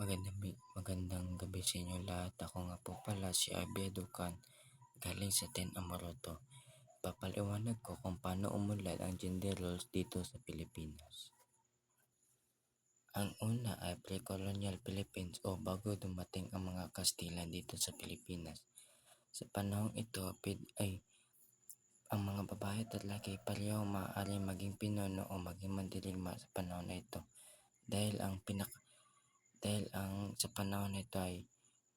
Magandang, magandang gabi sa inyo lahat. Ako nga po pala si Abiedo Khan, galing sa Ten Amoroto. Papaliwanag ko kung paano umunlad ang gender roles dito sa Pilipinas. Ang una ay pre-colonial Philippines o bago dumating ang mga Kastila dito sa Pilipinas. Sa panahong ito ay ang mga babae at lalaki pareho maaari maging pinuno o maging mandirigma sa panahon na ito dahil ang pinak dahil ang sa panahon na ito ay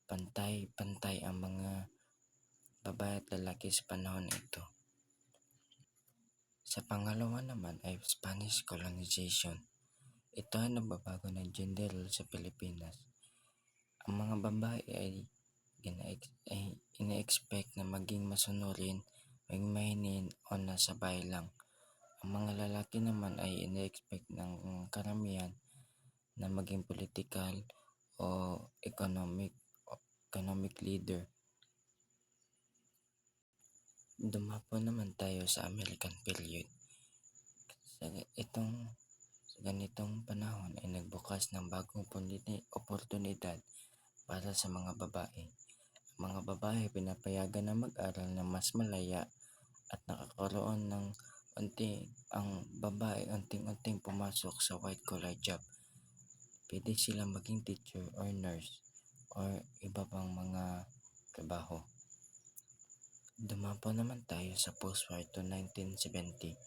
pantay-pantay ang mga babae at lalaki sa panahon na ito. Sa pangalawa naman ay Spanish colonization. Ito ay nagbabago ng gender sa Pilipinas. Ang mga babae ay, ay ina-expect na maging masunurin, maging mahinin o nasa bahay lang. Ang mga lalaki naman ay ina-expect ng karamihan na maging political o economic economic leader. Dumapo naman tayo sa American period. Sa itong sa ganitong panahon ay nagbukas ng bagong oportunidad para sa mga babae. Ang mga babae pinapayagan na mag-aral na mas malaya at nakakaroon ng unti ang babae unting-unting pumasok sa white collar job pwede sila maging teacher or nurse or iba pang mga trabaho. Dumapo naman tayo sa post-war to 1970.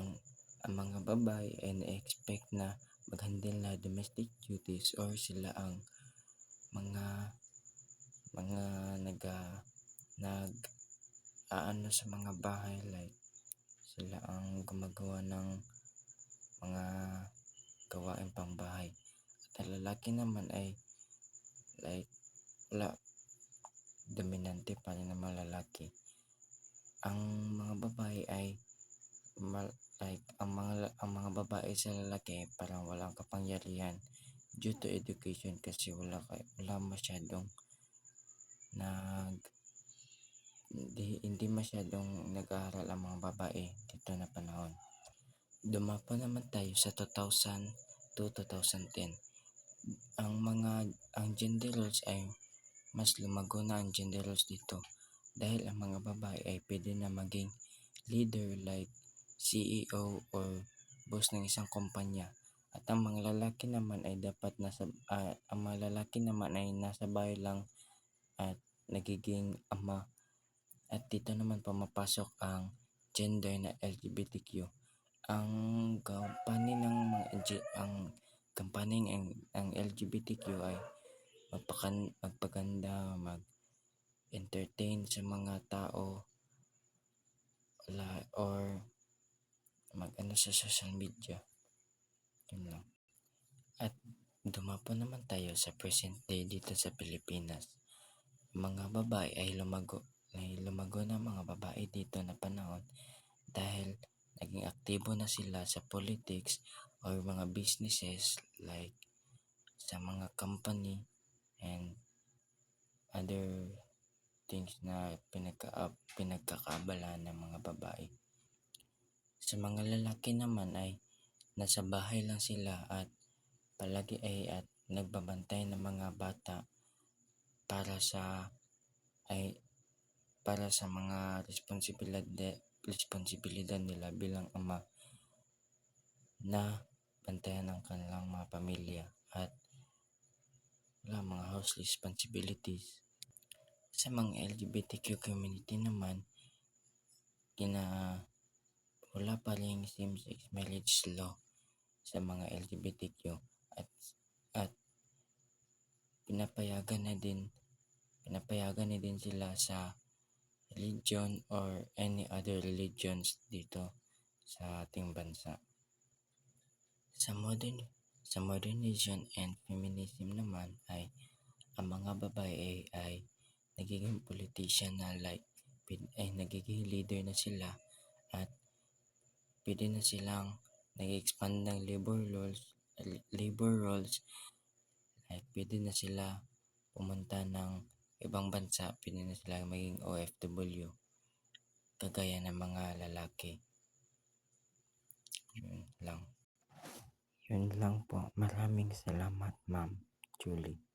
Ang, ang mga babae ay na-expect na mag-handle na domestic duties or sila ang mga mga naga nag aano sa mga bahay like sila ang gumagawa ng mga gawain pangbahay at lalaki naman ay like wala dominante pa rin naman lalaki ang mga babae ay mal, like ang mga ang mga babae sa lalaki parang walang kapangyarihan due to education kasi wala wala masyadong nag hindi, hindi masyadong nag-aaral ang mga babae dito na panahon. Dumapo naman tayo sa 2000 to 2010 ang mga ang gender roles ay mas lumago na ang gender roles dito. Dahil ang mga babae ay pwede na maging leader like CEO or boss ng isang kumpanya. At ang mga lalaki naman ay dapat nasa uh, ang mga lalaki naman ay nasa bahay lang at nagiging ama. At dito naman pumapasok ang gender na LGBTQ ang company ng mga ang kampaning ang, ang LGBTQ ay magpakan, magpaganda, mag-entertain sa mga tao la, or mag-ano sa social media. Yun lang. At dumapo naman tayo sa present day dito sa Pilipinas. Mga babae ay lumago, ay lumago na mga babae dito na panahon dahil naging aktibo na sila sa politics or mga businesses like sa mga company and other things na pinagka, pinagkakabala ng mga babae. Sa mga lalaki naman ay nasa bahay lang sila at palagi ay at nagbabantay ng mga bata para sa ay para sa mga responsibilidad responsibilidad nila bilang ama na bantayan ang kanilang mga pamilya at wala mga house responsibilities. Sa mga LGBTQ community naman, kina wala pa rin same-sex marriage law sa mga LGBTQ at at pinapayagan na din pinapayagan na din sila sa religion or any other religions dito sa ating bansa. Sa modern sa modernization and feminism naman ay ang mga babae ay, ay nagiging politician na like ay nagiging leader na sila at pwede na silang nag-expand ng labor roles labor roles like pwede na sila pumunta ng ibang bansa pwede na sila maging OFW kagaya ng mga lalaki. Yun lang yun lang po. Maraming salamat, ma'am. Julie.